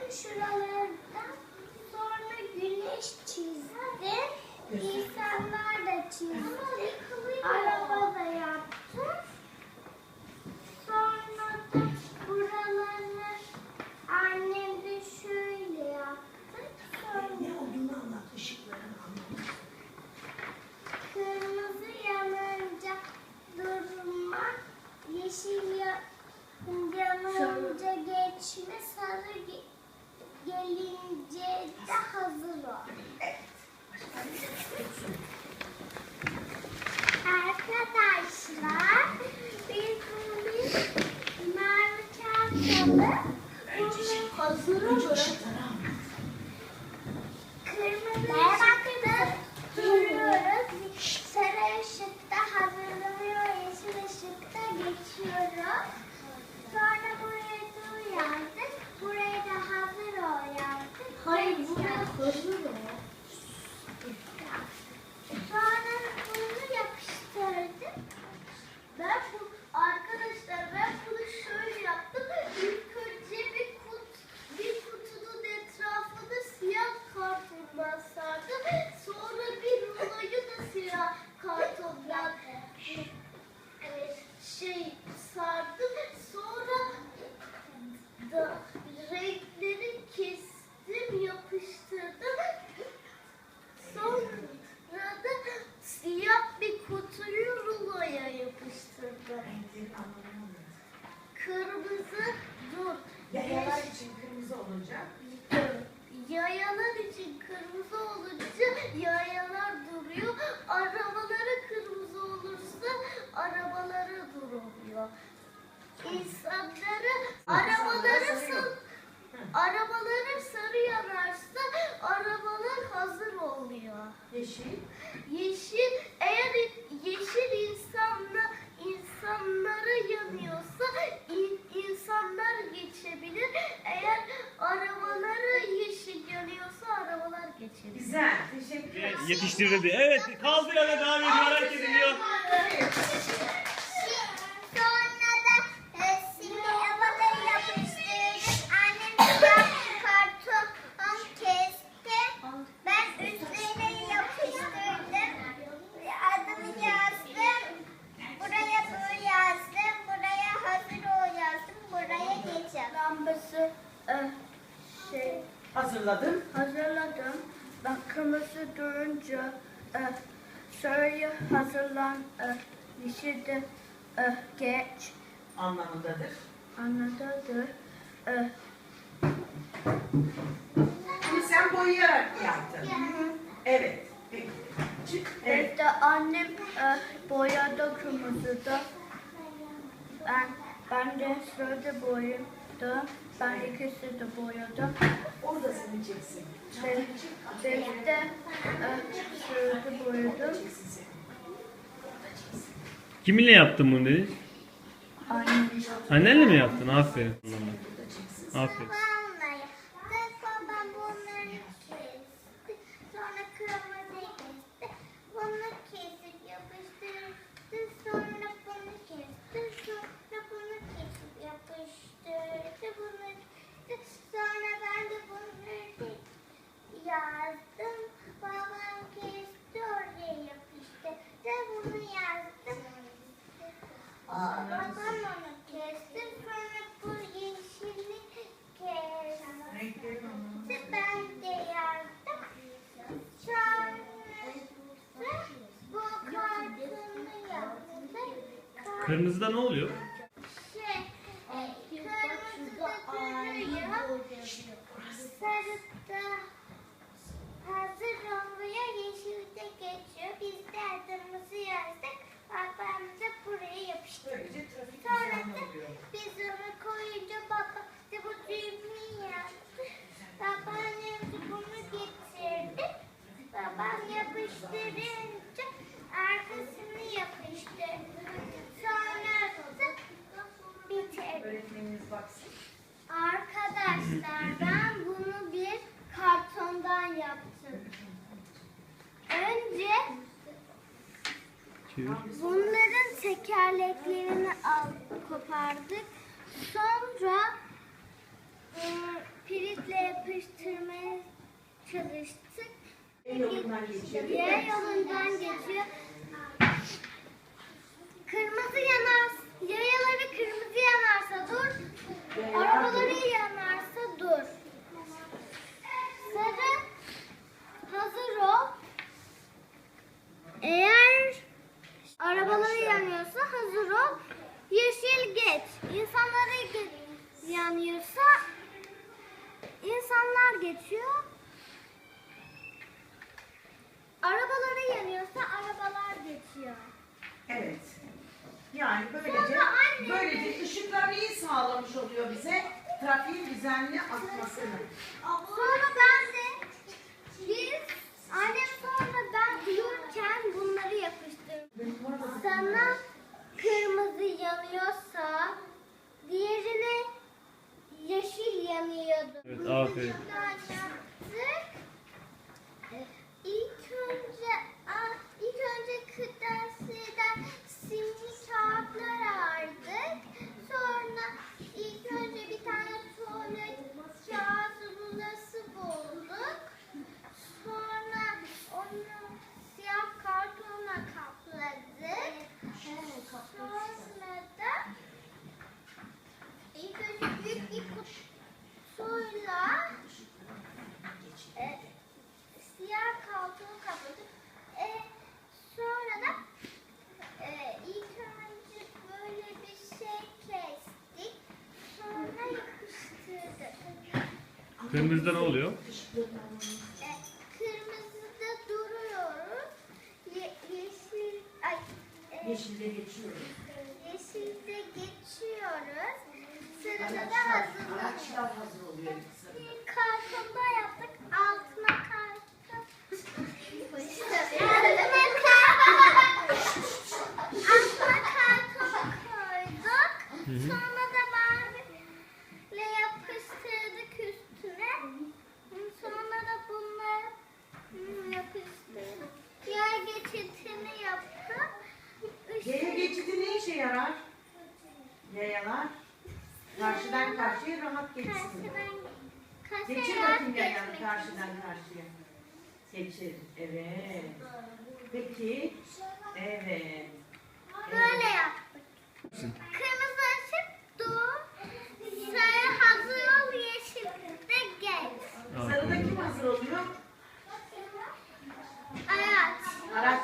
yapıştırdım. Şuralardan sonra güneş çizdim. İnsanlar da çizdim. Araba da yaptım. Sonra da buraları annem de şöyle yaptı. Sonra Ne olduğunu anlat, ışıklarını anlat. kırmızı yanınca durma, yeşil ya- yanınca geçme, sarı ge- gelince de hazır ol. Evet. Arkadaşlar biz bunu mavi kağıt alıp bunu hazır Önce olup ışıkları anlat. Kırmızı ışıkta duruyoruz. Sarı ışıkta hazırlanıyor. Yeşil ışıkta geçiyoruz. Sonra buraya dur yazdık. Buraya da hazır ol yazdık. Hayır buraya hazır ol. Sonra bunu yapıştırdık. Ben bu arkadaşlar ben bunu şöyle yaptım. İlk önce bir kut bir kutunun etrafını siyah kartondan sardım. Sonra bir ruloyu da siyah kartondan e, şey sardım. Sonra da renkleri kestim, yapıştırdım. Sonra da siyah bir kutuyu ruloya yapıştırdım. Renklerin anlamını anlat. Kırmızı dur. Yayalar için kırmızı olacak. Yayalar için kırmızı olunca yayalar duruyor. Arabaları kırmızı olursa arabaları duruyor. İnsanları arabaları sarı, arabaları sarı yanarsa arabalar hazır oluyor. Yeşil. Yeşil Buraya dur yazdım. Buraya hazır ol yazdım. Buraya geçeceğim. Lambası şey Hazırladım. hazırladım. Ben kırmızı durunca e, şöyle hazırlan, e, yeşil de e, geç Anlamındadır. anlatadır. E, Şimdi sen boyayarak yaptın. Evet. Peki. Evet. Evde annem e, boyadı kırmızıda. Ben, ben de şöyle boyadım. Ben ikisi de boyadım. Orada. Ben, ben de e, şöyle boyadım. Kiminle yaptın bunu dedi? Annem. Annenle mi yaptın? Aferin. Aferin. Babamla yaptık. Babam bunları kesti. Sonra kırmızıyı kesti. Bunu kesip yapıştırdı. Sonra bunu kesti. Sonra bunu kesip yapıştırdı. Bunu kesti. Sonra ben de bunları yazdım. Babam kesti oraya yapıştırdı. Bunu yazdım. Aa, Babam. Kırmızıda ne oluyor? Şey, kırmızıda duruyor. Sarıda hazır oluyor. Yeşilde geçiyor. Biz de adımızı yazdık. Yapıştırdık. Böylece. Biz onu koyunca baba de yaptı. Babaannem de bunu getirdi. Babam yapıştırınca arkasını yapıştırdı. Sonra da Arkadaşlar ben bunu bir kartondan yaptım. Önce Çevir. Bunların tekerleklerini al, kopardık. Sonra e, piritle yapıştırmaya çalıştık. Yer yolundan geçiyor. Kırmızı yanar, yayaları kırmızı yanarsa dur. Arabaları Yani böylece, böylece ışıklar neyi sağlamış oluyor bize? Trafiğin düzenli akmasını. Abla ben Kırmızıda ne oluyor? Kırmızıda duruyoruz. Ye- yeşil, ay, e, Yeşilde geçiyoruz. yeşilde geçiyoruz. Sarıda hazırlanıyoruz. araçlar hazır oluyor. Geçir bakayım ya yani karşıdan karşıya. Geçir. Evet. Peki. Evet. Böyle yaptık. Kırmızı ışık dur. Sarı hazır ol, yeşil de gel. Sarıda kim hazır oluyor? Araç. Araç.